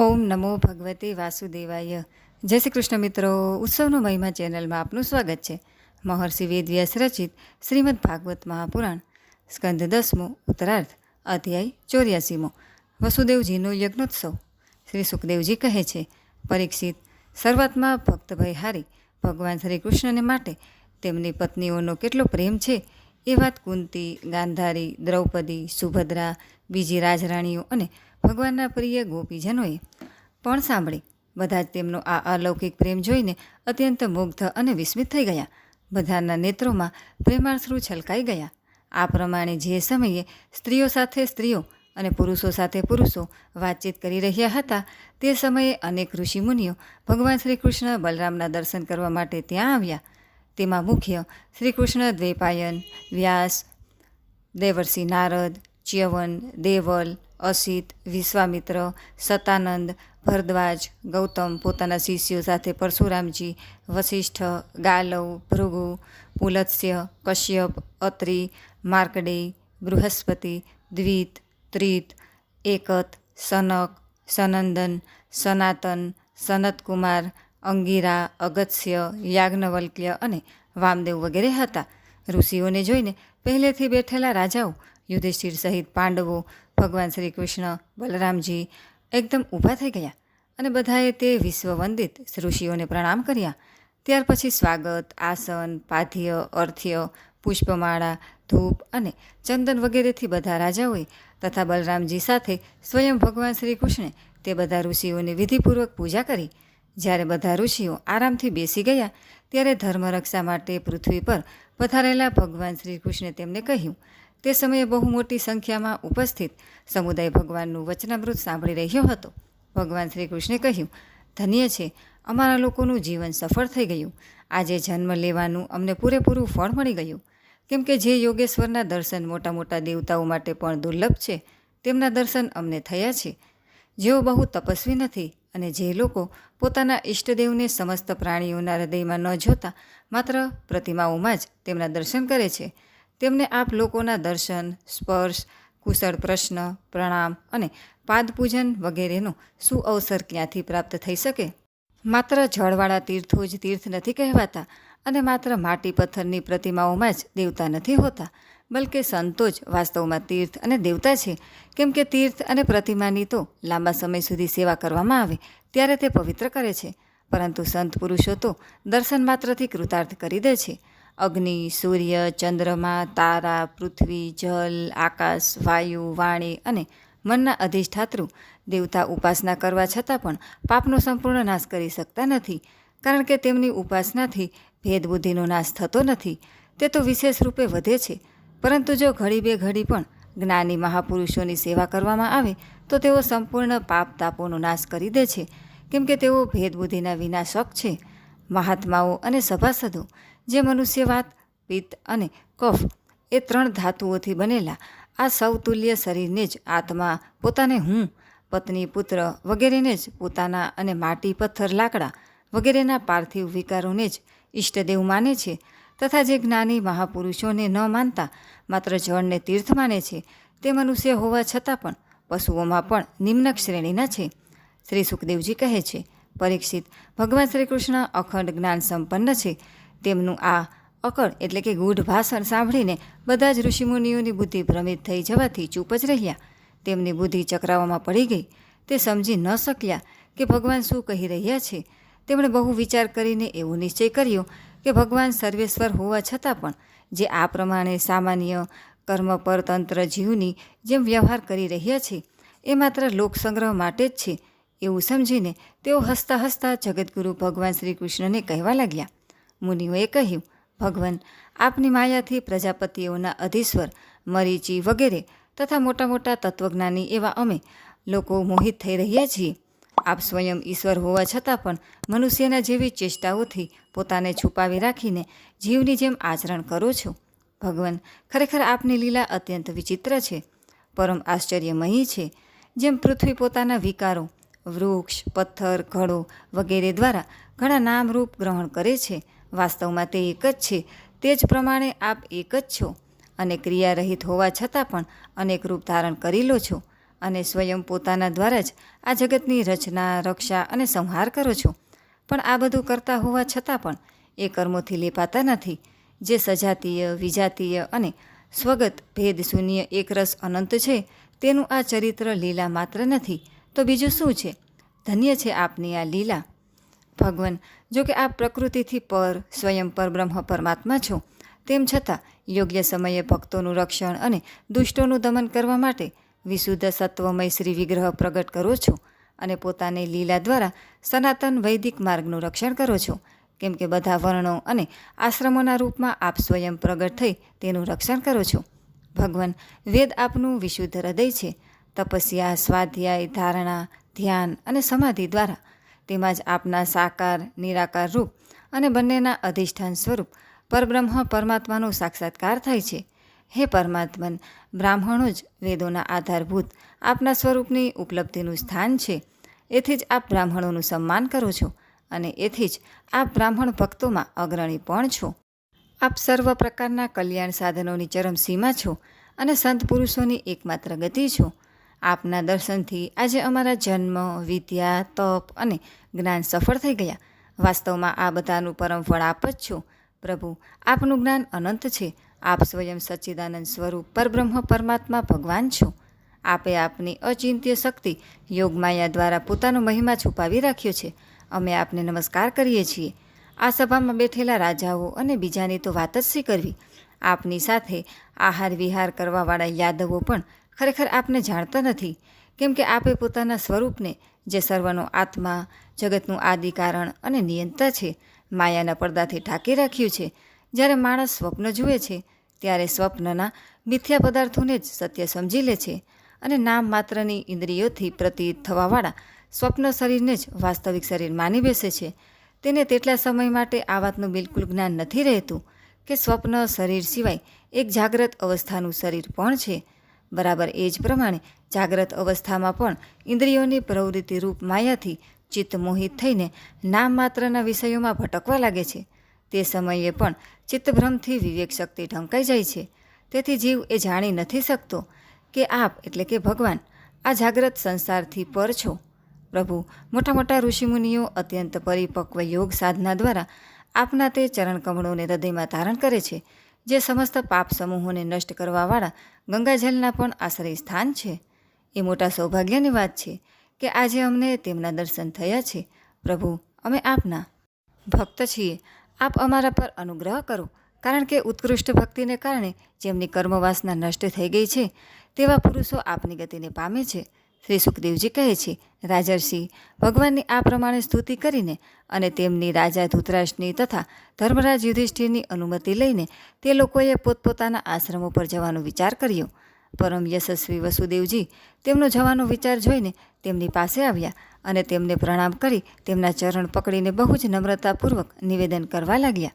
ઓમ નમો ભગવતે વાસુદેવાય. જય શ્રી કૃષ્ણ મિત્રો, ઉત્સવનો મહિમા ચેનલમાં આપનું સ્વાગત છે. મહર્ષિ વેદવ્યાસ રચિત શ્રીમદ ભાગવત મહાપુરાણ, સ્કંદ દસમો, ઉત્તરાર્ધ, અધ્યાય ચોર્યાસીમો, વસુદેવજીનો યજ્ઞોત્સવ. શ્રી સુખદેવજી કહે છે, પરીક્ષિત શરૂઆતમાં ભક્તભાઈ હારી ભગવાન શ્રી કૃષ્ણને માટે તેમની પત્નીઓનો કેટલો પ્રેમ છે? એ વાત કુંતી, ગાંધારી, દ્રૌપદી, સુભદ્રા, બીજી રાજરાણીઓ અને ભગવાનના પ્રિય ગોપીજનોએ પણ સાંભળી. બધા જ તેમનો આ અલૌકિક પ્રેમ જોઈને અત્યંત મુગ્ધ અને વિસ્મિત થઈ ગયા. બધાના નેત્રોમાં પ્રેમાશ્રુ છલકાઈ ગયા. આ પ્રમાણે જે સમયે સ્ત્રીઓ સાથે સ્ત્રીઓ અને પુરુષો સાથે પુરુષો વાતચીત કરી રહ્યા હતા, તે સમયે અનેક ઋષિમુનિઓ ભગવાન શ્રી કૃષ્ણ બલરામના દર્શન કરવા માટે ત્યાં આવ્યા. તેમાં મુખ્ય શ્રી કૃષ્ણ દ્વૈપાયન, વ્યાસ, દેવર્ષિ નારદ, ચ્યવન, દેવલ અસિત, વિશ્વામિત્ર, સતાનંદ, ભરદ્વાજ, ગૌતમ પોતાના શિષ્યો સાથે પરશુરામજી વશિષ્ઠ ગાલવ, ભૃગુ, પુલત્સ્ય, કશ્યપ, અત્રિ માર્કડેય બૃહસ્પતિ, દ્વિત, ત્રિત, એકત, સનક, સનંદન, સનાતન, સનતકુમાર, અંગીરા, અગત્ય, યાજ્ઞવલ્ક્ય અને વામદેવ વગેરે હતા. ઋષિઓને જોઈને પહેલેથી બેઠેલા રાજાઓ યુધિષ્ઠિર સહિત પાંડવો ભગવાન શ્રી કૃષ્ણ, બલરામજી એકદમ ઊભા થઈ ગયા અને બધાએ તે વિશ્વવંદિત ઋષિઓને પ્રણામ કર્યા. ત્યાર પછી સ્વાગત, આસન, પાધ્ય અર્થ્ય પુષ્પમાળા, ધૂપ અને ચંદન વગેરેથી બધા રાજાઓએ તથા બલરામજી સાથે સ્વયં ભગવાન શ્રી કૃષ્ણે તે બધા ઋષિઓની વિધિપૂર્વક પૂજા કરી. જ્યારે બધા ઋષિઓ આરામથી બેસી ગયા, ત્યારે ધર્મરક્ષા માટે પૃથ્વી પર પધારેલા ભગવાન શ્રી કૃષ્ણે તેમને કહ્યું તે સમયે બહુ મોટી સંખ્યામાં ઉપસ્થિત સમુદાય ભગવાનનું વચનામૃત સાંભળી રહ્યો હતો. ભગવાન શ્રી કૃષ્ણે કહ્યું, ધન્ય છે, અમારા લોકોનું જીવન સફળ થઈ ગયું. આજે જન્મ લેવાનું અમને પૂરેપૂરું ફળ મળી ગયું. કેમ કે જે યોગેશ્વરના દર્શન મોટા મોટા દેવતાઓ માટે પણ દુર્લભ છે, તેમના દર્શન અમને થયા છે. જેઓ બહુ તપસ્વી નથી અને જે લોકો પોતાના ઈષ્ટદેવને સમસ્ત પ્રાણીઓના હૃદયમાં ન જોતા, માત્ર પ્રતિમાઓમાં જ તેમના દર્શન કરે છે. તેમને આપ લોકોના દર્શન, સ્પર્શ, કુશળ પ્રશ્ન, પ્રણામ અને પાદપૂજન વગેરેનો શું અવસર ક્યાંથી પ્રાપ્ત થઈ શકે? માત્ર જળવાળા તીર્થો જ તીર્થ નથી કહેવાતા અને માત્ર માટી પથ્થરની પ્રતિમાઓમાં જ દેવતા નથી હોતા, બલકે સંતો જ વાસ્તવમાં તીર્થ અને દેવતા છે. કેમ કે તીર્થ અને પ્રતિમાની તો લાંબા સમય સુધી સેવા કરવામાં આવે, ત્યારે તે પવિત્ર કરે છે. પરંતુ સંત પુરુષો તો દર્શન માત્રથી કૃતાર્થ કરી દે છે. અગ્નિ, સૂર્ય, ચંદ્રમા, તારા, પૃથ્વી, જલ, આકાશ, વાયુ, વાણી અને મનના અધિષ્ઠાતૃ દેવતા ઉપાસના કરવા છતાં પણ પાપનો સંપૂર્ણ નાશ કરી શકતા નથી. કારણ કે તેમની ઉપાસનાથી ભેદબુદ્ધિનો નાશ થતો નથી. તે તો વિશેષ રૂપે વધે છે. પરંતુ જો ઘડી બે ઘડી પણ જ્ઞાની મહાપુરુષોની સેવા કરવામાં આવે, તો તેઓ સંપૂર્ણ પાપ તાપોનો નાશ કરી દે છે. કેમ કે તેઓ ભેદબુદ્ધિના વિનાશક છે. મહાત્માઓ અને સભાસદો જે મનુષ્યવાત પિત્ત અને કફ એ ત્રણ ધાતુઓથી બનેલા, આ સૌતુલ્ય શરીરને જ આત્મા, પોતાને હું, પત્ની, પુત્ર વગેરેને જ પોતાના અને માટી, પથ્થર, લાકડા વગેરેના પાર્થિવ વિકારોને જ ઈષ્ટદેવ માને છે તથા જે જ્ઞાની મહાપુરુષોને ન માનતા, માત્ર જળને તીર્થ માને છે, તે મનુષ્ય હોવા છતાં પણ પશુઓમાં પણ નિમ્ન શ્રેણીના છે. શ્રી સુખદેવજી કહે છે, પરીક્ષિત ભગવાન શ્રી કૃષ્ણ અખંડ જ્ઞાન સંપન્ન છે. તેમનું આ અકળ એટલે કે ગૂઢ ભાષણ સાંભળીને બધા જ ઋષિમુનિઓની બુદ્ધિ ભ્રમિત થઈ જવાથી ચૂપ જ રહ્યા. તેમની બુદ્ધિ ચક્રાવામાં પડી ગઈ. તે સમજી ન શક્યા કે ભગવાન શું કહી રહ્યા છે. તેમણે બહુ વિચાર કરીને એવો નિશ્ચય કર્યો કે ભગવાન સર્વેશ્વર હોવા છતાં પણ જે આ પ્રમાણે સામાન્ય કર્મ પરતંત્ર જીવની જેમ વ્યવહાર કરી રહ્યા છે, એ માત્ર લોકસંગ્રહ માટે જ છે. એવું સમજીને તેઓ હસતા હસતા જગતગુરુ ભગવાન શ્રી કૃષ્ણને કહેવા લાગ્યા. મુનિઓએ કહ્યું, ભગવાન, આપની માયાથી પ્રજાપતિઓના અધીશ્વર, મરીચી વગેરે તથા મોટા મોટા તત્વજ્ઞાની એવા અમે લોકો મોહિત થઈ રહ્યા છીએ. આપ સ્વયં ઈશ્વર હોવા છતાં પણ મનુષ્યના જેવી ચેષ્ટાઓથી પોતાને છુપાવી રાખીને જીવની જેમ આચરણ કરો છો. ભગવાન, ખરેખર આપની લીલા અત્યંત વિચિત્ર છે. પરમ આશ્ચર્યમયી છે. જેમ પૃથ્વી પોતાના વિકારો, વૃક્ષ, પથ્થર, ઘડો વગેરે દ્વારા ઘણા નામરૂપ ગ્રહણ કરે છે. વાસ્તવમાં તે એક જ છે. તે જ પ્રમાણે આપ એક જ છો અને ક્રિયારહિત હોવા છતાં પણ અનેક રૂપ ધારણ કરી લો છો અને સ્વયં પોતાના દ્વારા જ આ જગતની રચના, રક્ષા અને સંહાર કરો છો. પણ આ બધું કરતા હોવા છતાં પણ એ કર્મોથી લેપાતા નથી, જે સજાતીય, વિજાતીય અને સ્વગત ભેદ શૂન્ય એકરસ અનંત છે, તેનું આ ચરિત્ર લીલા માત્ર નથી. તો બીજું શું છે? ધન્ય છે આપની આ લીલા. ભગવાન, જો કે આપ પ્રકૃતિથી પર, સ્વયં પરબ્રહ્મ પરમાત્મા છો. તેમ છતાં, યોગ્ય સમયે ભક્તોનું રક્ષણ અને દુષ્ટોનું દમન કરવા માટે વિશુદ્ધ સત્વમય શ્રી વિગ્રહ પ્રગટ કરો છો અને પોતાની લીલા દ્વારા સનાતન વૈદિક માર્ગનું રક્ષણ કરો છો. કેમ કે બધા વર્ણો અને આશ્રમોના રૂપમાં આપ સ્વયં પ્રગટ થઈ તેનું રક્ષણ કરો છો. ભગવાન, વેદ આપનું વિશુદ્ધ હૃદય છે. તપસ્યા, સ્વાધ્યાય, ધારણા, ધ્યાન અને સમાધિ દ્વારા તેમજ આપના સાકાર, નિરાકાર રૂપ અને બંનેના અધિષ્ઠાન સ્વરૂપ પરબ્રહ્મ પરમાત્માનો સાક્ષાત્કાર થાય છે. હે પરમાત્મન, બ્રાહ્મણો જ વેદોના આધારભૂત આપના સ્વરૂપની ઉપલબ્ધિનું સ્થાન છે. એથી જ આપ બ્રાહ્મણોનું સન્માન કરો છો અને એથી જ આપ બ્રાહ્મણ ભક્તોમાં અગ્રણી પણ છો. આપ સર્વ પ્રકારના કલ્યાણ સાધનોની ચરમસીમા છો અને સંત પુરુષોની એકમાત્ર ગતિ છો. આપના દર્શનથી આજે અમારા જન્મ, વિદ્યા, તપ અને જ્ઞાન સફળ થઈ ગયા. વાસ્તવમાં આ બધાનું પરમ ફળ આપ જ છો. પ્રભુ, આપનું જ્ઞાન અનંત છે. આપ સ્વયં સચ્ચિદાનંદ સ્વરૂપ પરબ્રહ્મ પરમાત્મા ભગવાન છો. આપે આપની અચિંત્ય શક્તિ યોગમાયા દ્વારા પોતાનો મહિમા છુપાવી રાખ્યો છે. અમે આપને નમસ્કાર કરીએ છીએ. આ સભામાં બેઠેલા રાજાઓ અને બીજાની તો વાત જ શી કરવી આપની સાથે આહાર વિહાર કરવાવાળા યાદવો પણ ખરેખર આપને જાણતા નથી, કેમ કે આપે પોતાના સ્વરૂપને, જે સર્વનો આત્મા, જગતનું આદિ કારણ અને નિયંતા છે, માયાના પડદાથી ઢાંકી રાખ્યું છે. જ્યારે માણસ સ્વપ્ન જુએ છે, ત્યારે સ્વપ્નના મિથ્યા પદાર્થોને જ સત્ય સમજી લે છે અને નામ માત્રની ઇન્દ્રિયોથી પ્રતીત થવાવાળા સ્વપ્ન શરીરને જ વાસ્તવિક શરીર માની બેસે છે. તેને તેટલા સમય માટે આ વાતનું બિલકુલ જ્ઞાન નથી રહેતું કે સ્વપ્ન શરીર સિવાય એક જાગ્રત અવસ્થાનું શરીર પણ છે. બરાબર એ જ પ્રમાણે જાગ્રત અવસ્થામાં પણ ઇન્દ્રિયોની પ્રવૃત્તિ રૂપ માયાથી ચિત્ત મોહિત થઈને નામ માત્રના વિષયોમાં ભટકવા લાગે છે. તે સમયે પણ ચિત્તભ્રમથી વિવેક શક્તિ ઢંકાઈ જાય છે. તેથી જીવ એ જાણી નથી શકતો કે આપ એટલે કે ભગવાન આ જાગ્રત સંસારથી પર છો. પ્રભુ મોટા મોટા ઋષિમુનિઓ અત્યંત પરિપક્વ યોગ સાધના દ્વારા આપના તે ચરણકમળોને હૃદયમાં ધારણ કરે છે. જે સમસ્ત પાપ સમૂહોને નષ્ટ કરવાવાળા ગંગાજલના પણ આશ્રય સ્થાન છે. એ મોટા સૌભાગ્યની વાત છે કે આજે અમને તેમના દર્શન થયા છે. પ્રભુ, અમે આપના ભક્ત છીએ. આપ અમારા પર અનુગ્રહ કરો, કારણ કે ઉત્કૃષ્ટ ભક્તિને કારણે જેમની કર્મવાસના નષ્ટ થઈ ગઈ છે, તેવા પુરુષો આપની ગતિને પામે છે. શ્રી સુખદેવજી કહે છે, રાજર્ષિ, ભગવાનની આ પ્રમાણે સ્તુતિ કરીને અને તેમની રાજા ધૂતરાષ્ટ્રની તથા ધર્મરાજ યુધિષ્ઠિરની અનુમતિ લઈને તે લોકોએ પોતપોતાના આશ્રમો પર જવાનો વિચાર કર્યો. પરમ યશસ્વી વસુદેવજી તેમનો જવાનો વિચાર જોઈને તેમની પાસે આવ્યા અને તેમને પ્રણામ કરી તેમના ચરણ પકડીને બહુ જ નમ્રતાપૂર્વક નિવેદન કરવા લાગ્યા.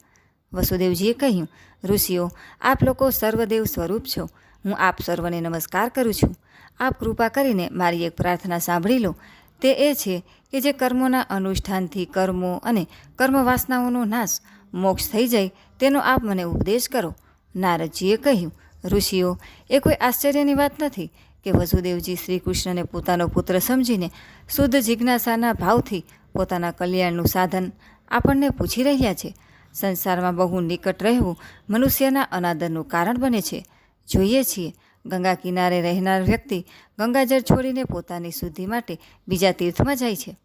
વસુદેવજીએ કહ્યું, ઋષિઓ, આપ લોકો સર્વદેવ સ્વરૂપ છો. હું આપ સર્વને નમસ્કાર કરું છું. આપ કૃપા કરીને મારી એક પ્રાર્થના સાંભળી લો. તે એ છે કે જે કર્મોના અનુષ્ઠાનથી કર્મો અને કર્મવાસનાઓનો નાશ, મોક્ષ થઈ જાય, તેનો આપ મને ઉપદેશ કરો. નારદજીએ કહ્યું, ઋષિઓ, એ કોઈ આશ્ચર્યની વાત નથી કે વસુદેવજી શ્રી કૃષ્ણને પોતાનો પુત્ર સમજીને શુદ્ધ જિજ્ઞાસાના ભાવથી પોતાના કલ્યાણનું સાધન આપણને પૂછી રહ્યા છે. સંસારમાં બહુ નિકટ રહેવું મનુષ્યના અનાદરનું કારણ બને છે. જોઈએ છીએ ગંગા કિનારે રહેનાર વ્યક્તિ ગંગાજળ છોડીને પોતાની શુદ્ધિ માટે બીજા તીર્થમાં જાય છે.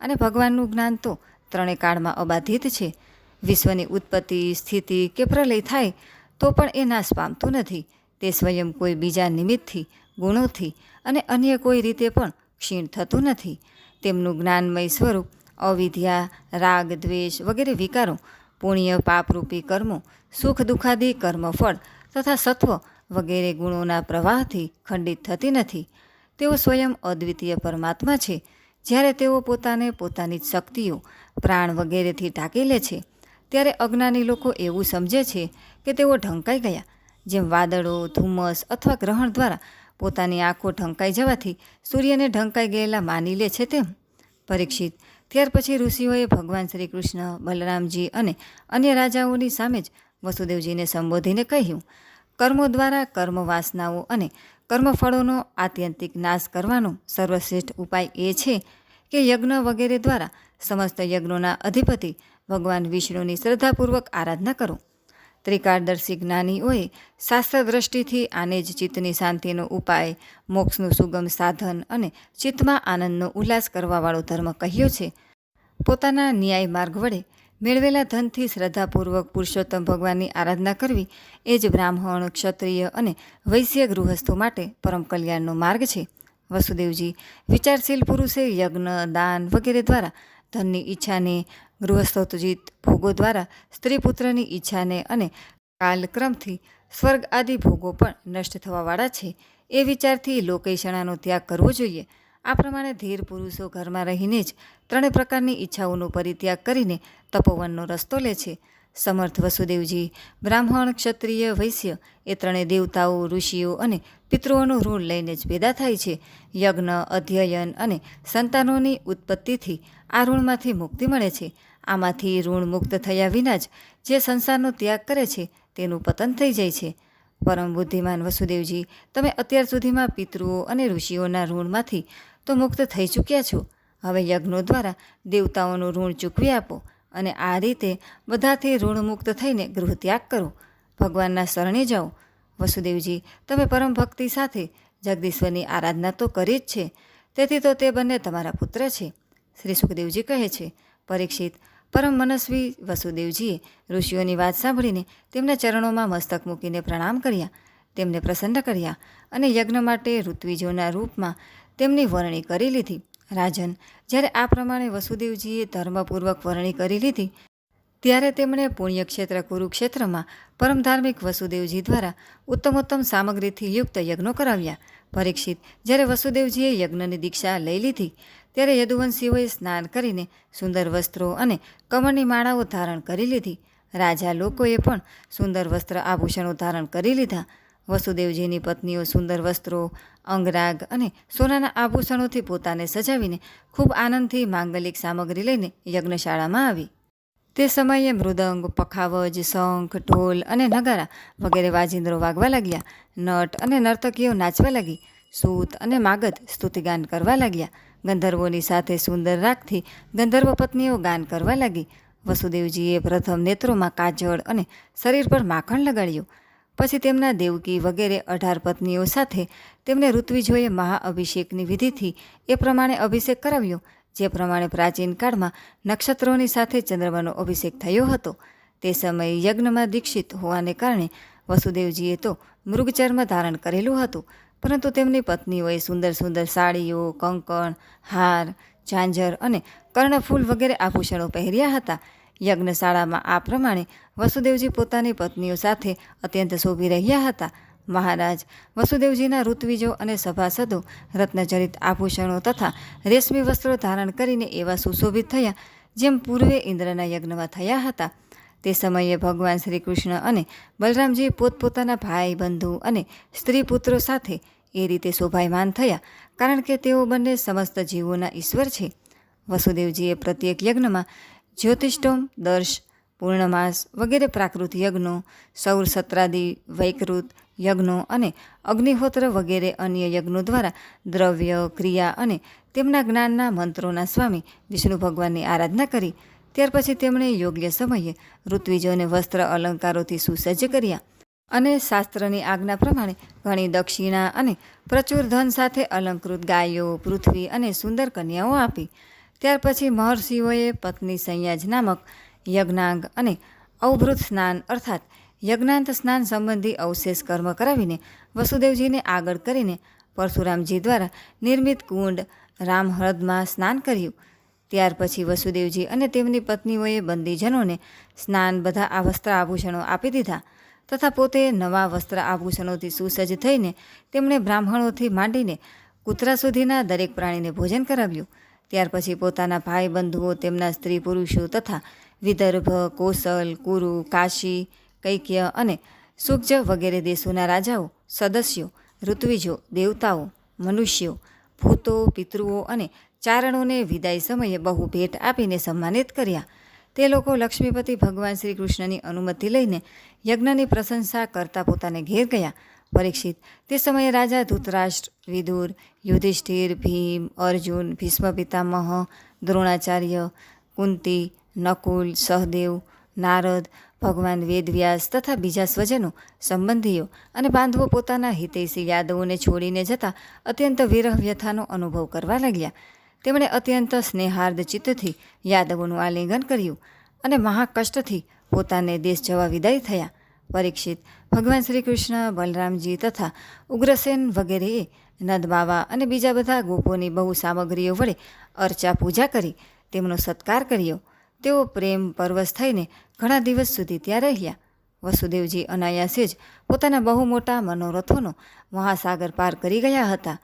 અને ભગવાનનું જ્ઞાન તો ત્રણેય કાળમાં અબાધિત છે. વિશ્વની ઉત્પત્તિ, સ્થિતિ કે પ્રલય થાય તો પણ એ નાશ પામતું નથી. તે સ્વયં કોઈ બીજા નિમિત્તથી, ગુણોથી અને અન્ય કોઈ રીતે પણ ક્ષીણ થતું નથી. તેમનું જ્ઞાનમય સ્વરૂપ અવિદ્યા, રાગ, દ્વેષ વગેરે વિકારો, પુણ્ય, પાપરૂપી કર્મો, સુખ દુઃખાદી કર્મફળ તથા સત્વ વગેરે ગુણોના પ્રવાહથી ખંડિત થતી નથી. તેઓ સ્વયં અદ્વિતીય પરમાત્મા છે. જ્યારે તેઓ પોતાને પોતાની શક્તિઓ, પ્રાણ વગેરેથી ઢાંકી લે છે, ત્યારે અજ્ઞાની લોકો એવું સમજે છે કે તેઓ ઢંકાઈ ગયા. જેમ વાદળો, ધુમ્મસ અથવા ગ્રહણ દ્વારા પોતાની આંખો ઢંકાઈ જવાથી સૂર્યને ઢંકાઈ ગયેલા માની લે છે તેમ. પરીક્ષિત, ત્યાર પછી ઋષિઓએ ભગવાન શ્રી કૃષ્ણ બલરામજી અને અન્ય રાજાઓની સામે જ વસુદેવજીને સંબોધીને કહ્યું કર્મો દ્વારા કર્મ વાસનાઓ અને કર્મફળોનો આત્યંતિક નાશ કરવાનો સર્વશ્રેષ્ઠ ઉપાય એ છે કે યજ્ઞ વગેરે દ્વારા સમસ્ત યજ્ઞોના અધિપતિ ભગવાન વિષ્ણુની શ્રદ્ધાપૂર્વક આરાધના કરો. ત્રિકાળદર્શી જ્ઞાનીઓએ શાસ્ત્ર દ્રષ્ટિથી આને જ ચિત્તની શાંતિનો ઉપાય, મોક્ષનું સુગમ સાધન અને ચિત્તમાં આનંદનો ઉલ્લાસ કરવાવાળો ધર્મ કહ્યો છે. પોતાના ન્યાય માર્ગ વડે મેળવેલા ધનથી શ્રદ્ધાપૂર્વક પુરુષોત્તમ ભગવાનની આરાધના કરવી એ જ બ્રાહ્મણ, ક્ષત્રિય અને વૈશ્ય ગૃહસ્થો માટે પરમ કલ્યાણનો માર્ગ છે. વસુદેવજી વિચારશીલ પુરુષે યજ્ઞ, દાન વગેરે દ્વારા ધનની ઈચ્છાને ગૃહસ્થોત્તજિત ભોગો દ્વારા સ્ત્રી પુત્રની ઈચ્છાને અને કાલક્રમથી સ્વર્ગ આદિ ભોગો પણ નષ્ટ થવાવાળા છે. એ વિચારથી લોકૈષણાનો ત્યાગ કરવો જોઈએ. આ પ્રમાણે ધીર પુરુષો ઘરમાં રહીને જ ત્રણેય પ્રકારની ઈચ્છાઓનો પરિત્યાગ કરીને તપોવનનો રસ્તો લે છે. સમર્થ વસુદેવજી, બ્રાહ્મણ, ક્ષત્રિય, વૈશ્ય એ ત્રણેય દેવતાઓ, ઋષિઓ અને પિતૃઓનું ઋણ લઈને જ પેદા થાય છે. યજ્ઞ, અધ્યયન અને સંતાનોની ઉત્પત્તિથી આ ઋણમાંથી મુક્તિ મળે છે. આમાંથી ઋણ મુક્ત થયા વિના જ જે સંસારનો ત્યાગ કરે છે તેનું પતન થઈ જાય છે. પરમ બુદ્ધિમાન વસુદેવજી, તમે અત્યાર સુધીમાં પિતૃઓ અને ઋષિઓના ઋણમાંથી તો મુક્ત થઈ ચૂક્યા છો. હવે યજ્ઞો દ્વારા દેવતાઓનું ઋણ ચૂકવી આપો અને આ રીતે બધાથી ઋણમુક્ત થઈને ગૃહ ત્યાગ કરો. ભગવાનના શરણે જાઓ. વસુદેવજી, તમે પરમ ભક્તિ સાથે જગદીશ્વરની આરાધના તો કરી જ છે. તેથી તો તે બંને તમારા પુત્ર છે. શ્રી સુખદેવજી કહે છે, પરીક્ષિત, પરમ મનસ્વી વસુદેવજીએ ઋષિઓની વાત સાંભળીને તેમના ચરણોમાં મસ્તક મૂકીને પ્રણામ કર્યા. તેમને પ્રસન્ન કર્યા અને યજ્ઞ માટે ઋત્વિજોના રૂપમાં તેમની વરણી કરી લીધી. રાજન, જ્યારે આ પ્રમાણે વસુદેવજીએ ધર્મપૂર્વક વરણી કરી લીધી, ત્યારે તેમણે પુણ્યક્ષેત્ર કુરુક્ષેત્રમાં પરમ ધાર્મિક વસુદેવજી દ્વારા ઉત્તમોત્તમ સામગ્રીથી યુક્ત યજ્ઞો કરાવ્યા. પરીક્ષિત, જ્યારે વસુદેવજીએ યજ્ઞની દીક્ષા લઈ લીધી, ત્યારે યદુવંશીઓએ સ્નાન કરીને સુંદર વસ્ત્રો અને કમળની માળાઓ ધારણ કરી લીધી. રાજા લોકોએ પણ સુંદર વસ્ત્ર આભૂષણો ધારણ કરી લીધા. વસુદેવજીની પત્નીઓ સુંદર વસ્ત્રો, અંગરાગ અને સોનાના આભૂષણોથી પોતાને સજાવીને ખૂબ આનંદથી માંગલિક સામગ્રી લઈને યજ્ઞશાળામાં આવી. તે સમયે મૃદંગ, પખાવજ, શંખ, ઢોલ અને નગારા વગેરે વાજિંદ્રો વાગવા લાગ્યા. નટ અને નર્તકીઓ નાચવા લાગી. સૂત અને માગધ સ્તુતિગાન કરવા લાગ્યા. ગંધર્વોની સાથે સુંદર રાગથી ગંધર્વ પત્નીઓ ગાન કરવા લાગી. વસુદેવજીએ પ્રથમ નેત્રોમાં કાજળ અને શરીર પર માખણ લગાડ્યું. પછી તેમના દેવકી વગેરે અઢાર પત્નીઓ સાથે તેમને ઋત્વિજોએ મહાઅભિષેકની વિધિથી એ પ્રમાણે અભિષેક કરાવ્યો, જે પ્રમાણે પ્રાચીન કાળમાં નક્ષત્રોની સાથે ચંદ્રમાનો અભિષેક થયો હતો. તે સમયે યજ્ઞમાં દીક્ષિત હોવાને કારણે વસુદેવજીએ તો મૃગચર્મ ધારણ કરેલું હતું, પરંતુ તેમની પત્નીઓએ સુંદર સુંદર સાડીઓ, કંકણ, હાર, ઝાંઝર અને કર્ણફૂલ વગેરે આભૂષણો પહેર્યા હતા. યજ્ઞશાળામાં આ પ્રમાણે વસુદેવજી પોતાની પત્નીઓ સાથે અત્યંત શોભી રહ્યા હતા. મહારાજ, વસુદેવજીના ઋત્વિજો અને સભાસદો, રત્નચરિત આભૂષણો તથા રેશમી વસ્ત્રો ધારણ કરીને એવા સુશોભિત થયા જેમ પૂર્વે ઇન્દ્રના યજ્ઞમાં થયા હતા. તે સમયે ભગવાન શ્રી કૃષ્ણ અને બલરામજી પોતપોતાના ભાઈ, બંધુ અને સ્ત્રી પુત્રો સાથે એ રીતે શોભાયમાન થયા, કારણ કે તેઓ બંને સમસ્ત જીવોના ઈશ્વર છે. વસુદેવજીએ પ્રત્યેક યજ્ઞમાં જ્યોતિષ્ટોમ, દર્શ, પૂર્ણમાસ વગેરે પ્રાકૃત યજ્ઞો, સૌર સત્રાદિ, વૈકૃત યજ્ઞો અને અગ્નિહોત્ર વગેરે અન્ય યજ્ઞો દ્વારા દ્રવ્ય, ક્રિયા અને તેમના જ્ઞાનના મંત્રોના સ્વામી વિષ્ણુ ભગવાનની આરાધના કરી. ત્યાર પછી તેમણે યોગ્ય સમયે ઋત્વિજોને વસ્ત્ર અલંકારોથી સુસજ્જ કર્યા અને શાસ્ત્રની આજ્ઞા પ્રમાણે ઘણી દક્ષિણા અને પ્રચુર ધન સાથે અલંકૃત ગાયો, પૃથ્વી અને સુંદર કન્યાઓ આપી. ત્યાર પછી મહર્ષિઓએ પત્ની સંયાજ નામક યજ્ઞાંગ અને અવભૃત સ્નાન અર્થાત યજ્ઞાંત સ્નાન સંબંધી અવશેષ કર્મ કરાવીને વસુદેવજીને આગળ કરીને પરશુરામજી દ્વારા નિર્મિત કુંડ રામહ્રદમાં સ્નાન કર્યું. ત્યાર પછી વસુદેવજી અને તેમની પત્નીઓએ બંદીજનોને સ્નાન બધા આ વસ્ત્ર આભૂષણો આપી દીધા તથા પોતે નવા વસ્ત્ર આભૂષણોથી સુસજ્જ થઈને તેમણે બ્રાહ્મણોથી માંડીને કૂતરા સુધીના દરેક પ્રાણીને ભોજન કરાવ્યું. ત્યાર પછી પોતાના ભાઈ બંધુઓ તેમના સ્ત્રી પુરુષો તથા વિદર્ભ, કોસલ, કુરુ, કાશી, કૈક્ય અને સુગજ વગેરે દેશોના રાજાઓ, સદસ્યો, ઋત્વિજો, દેવતાઓ, મનુષ્યો, ભૂતો, પિતૃઓ અને ચારણોને વિદાય સમયે બહુ ભેટ આપીને સન્માનિત કર્યા. તે લોકો લક્ષ્મીપતિ ભગવાન શ્રી કૃષ્ણની અનુમતિ લઈને યજ્ઞની પ્રશંસા કરતા પોતાને ઘેર ગયા પરીક્ષિત. તે સમયે રાજા ધૃતરાષ્ટ્ર, વિદુર, યુધિષ્ઠિર, ભીમ, અર્જુન, ભીષ્મ પિતામહ, દ્રોણાચાર્ય, કુંતી, નકુલ, સહદેવ, નારદ, ભગવાન વેદવ્યાસ તથા બીજા સ્વજનો, સંબંધીઓ અને બાંધવો પોતાના હિતૈષી યાદવોને છોડીને જતા અત્યંત વિરહ વ્યથાનો અનુભવ કરવા લાગ્યા. તેમણે અત્યંત સ્નેહાર્દ ચિત્તથી યાદવોનું આલિંગન કર્યું અને મહાકષ્ટથી પોતાને દેશ જવા વિદાય થયા. પરીક્ષિત. ભગવાન શ્રી કૃષ્ણ બલરામજી તથા ઉગ્રસેન વગેરેએ નદબાવા અને બીજા બધા ગોપોની બહુ સામગ્રીઓ વડે અર્ચા પૂજા કરી, તેમનો સત્કાર કર્યો. તેઓ પ્રેમ પરવશ થઈને ઘણા દિવસ સુધી ત્યાં રહ્યા. વસુદેવજી અનાયાસે જ પોતાના બહુ મોટા મનોરથોનો મહાસાગર પાર કરી ગયા હતા.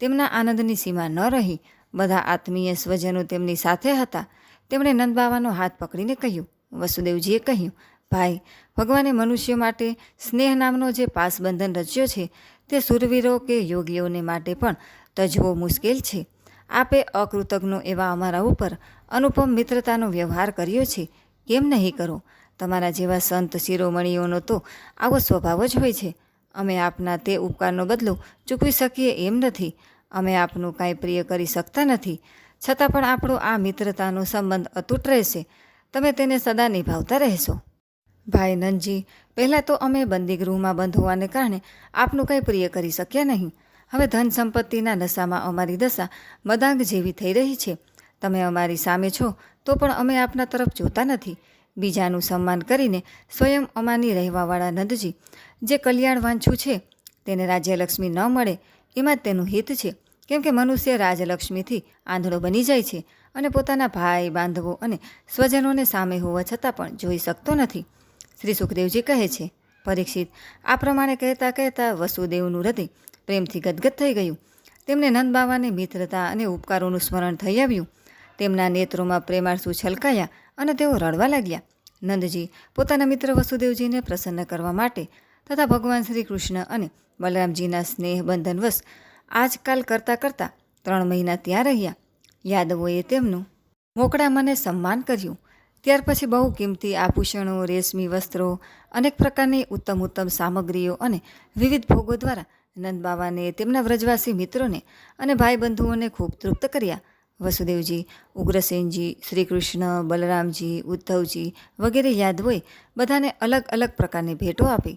તેમના આનંદની સીમા ન રહી. બધા આત્મીય સ્વજનો તેમની સાથે હતા. તેમણે નંદબાવાનો હાથ પકડીને કહ્યું, વસુદેવજીએ કહ્યું ભાઈ, ભગવાને મનુષ્ય માટે સ્નેહ નામનો જે પાસબંધન રચ્યો છે, તે સુરવીરો કે યોગીઓને માટે પણ તજવો મુશ્કેલ છે. આપે અકૃતજ્ઞો એવા અમારા ઉપર અનુપમ મિત્રતાનો વ્યવહાર કર્યો છે. કેમ નહીં કરો? તમારા જેવા સંત શિરોમણીઓનો તો આવો સ્વભાવ જ હોય છે. અમે આપના તે ઉપકારનો બદલો ચૂકવી શકીએ એમ નથી. અમે આપનું કાંઈ પ્રિય કરી શકતા નથી. છતાં પણ આપણો આ મિત્રતાનો સંબંધ અતૂટ રહેશે. તમે તેને સદા નિભાવતા રહેશો. ભાઈ નંદજી, પહેલાં તો અમે બંદીગૃહમાં બંધ હોવાને કારણે આપનું કંઈ પ્રિય કરી શક્યા નહીં. હવે ધન સંપત્તિના નશામાં અમારી દશા મદાંગ જેવી થઈ રહી છે. તમે અમારી સામે છો, તો પણ અમે આપના તરફ જોતા નથી. બીજાનું સન્માન કરીને સ્વયં અમાની રહેવાવાળા નંદજી, જે કલ્યાણ વાંછું છે, તેને રાજ્યલક્ષ્મી ન મળે, એમાં જ તેનું હિત છે. કેમ કે મનુષ્ય રાજલક્ષ્મીથી આંધળો બની જાય છે અને પોતાના ભાઈ બાંધવો અને સ્વજનોને સામે હોવા છતાં પણ જોઈ શકતો નથી. શ્રી સુખદેવજી કહે છે, પરીક્ષિત, આ પ્રમાણે કહેતા કહેતા વસુદેવનું હૃદય પ્રેમથી ગદગદ થઈ ગયું. તેમને નંદબાવાની મિત્રતા અને ઉપકારોનું સ્મરણ થઈ આવ્યું. તેમના નેત્રોમાં પ્રેમાળસુ છલકાયા અને તેઓ રડવા લાગ્યા. નંદજી પોતાના મિત્ર વસુદેવજીને પ્રસન્ન કરવા માટે તથા ભગવાન શ્રી કૃષ્ણ અને બલરામજીના સ્નેહ બંધનવશ આજકાલ કરતાં કરતાં ત્રણ મહિના ત્યાં રહ્યા. યાદવોએ તેમનું મોકળા મને સન્માન કર્યું. ત્યાર પછી બહુ કિંમતી આભૂષણો રેશમી વસ્ત્રો, અનેક પ્રકારની ઉત્તમ ઉત્તમ સામગ્રીઓ અને વિવિધ ભોગો દ્વારા નંદબાવાને તેમના વ્રજવાસી મિત્રોને અને ભાઈબંધુઓને ખૂબ તૃપ્ત કર્યા. વસુદેવજી, ઉગ્રસેનજી, શ્રીકૃષ્ણ, બલરામજી, ઉદ્ધવજી વગેરે યાદવોએ બધાને અલગ અલગ પ્રકારની ભેટો આપી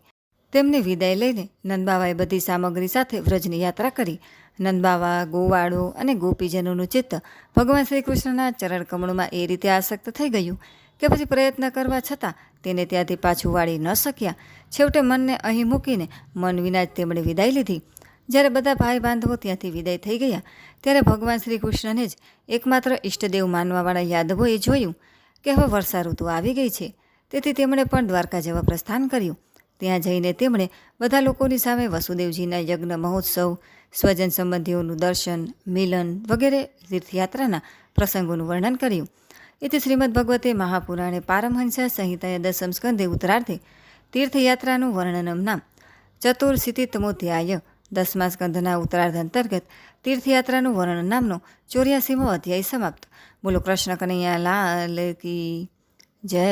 તેમને વિદાય લઈને નંદબાવાએ બધી સામગ્રી સાથે વ્રજની યાત્રા કરી. નંદબાવા, ગોવાળો અને ગોપીજનોનું ચિત્ત ભગવાન શ્રી કૃષ્ણના ચરણ કમળમાં એ રીતે આસક્ત થઈ ગયું કે પછી પ્રયત્ન કરવા છતાં તેને ત્યાંથી પાછું વાળી ન શક્યા. છેવટે મનને અહીં મૂકીને મન વિના જ તેમણે વિદાય લીધી. જ્યારે બધા ભાઈ બાંધવો ત્યાંથી વિદાય થઈ ગયા, ત્યારે ભગવાન શ્રી કૃષ્ણને જ એકમાત્ર ઈષ્ટદેવ માનવાવાળા યાદવોએ જોયું કે હવે વર્ષા ઋતુ આવી ગઈ છે. તેથી તેમણે પણ દ્વારકા જવા પ્રસ્થાન કર્યું. ત્યાં જઈને તેમણે બધા લોકોની સામે વસુદેવજીના યજ્ઞ, મહોત્સવ, સ્વજન સંબંધીઓનું દર્શન, મિલન વગેરે તીર્થયાત્રાના પ્રસંગોનું વર્ણન કર્યું. એથી શ્રીમદ ભગવતે મહાપુરાણે પારમહંસા સંહિતાએ દસમ સ્કંધે ઉત્તરાર્ધે તીર્થયાત્રાનું વર્ણનમ નામ ચતુર્સિતિતમોધ્યાય દસમા સ્કંધના ઉત્તરાર્ધ અંતર્ગત તીર્થયાત્રાનું વર્ણન નામનો ચોર્યાસીમો અધ્યાય સમાપ્ત. બોલો કૃષ્ણ કનૈયા લાલ કી જય.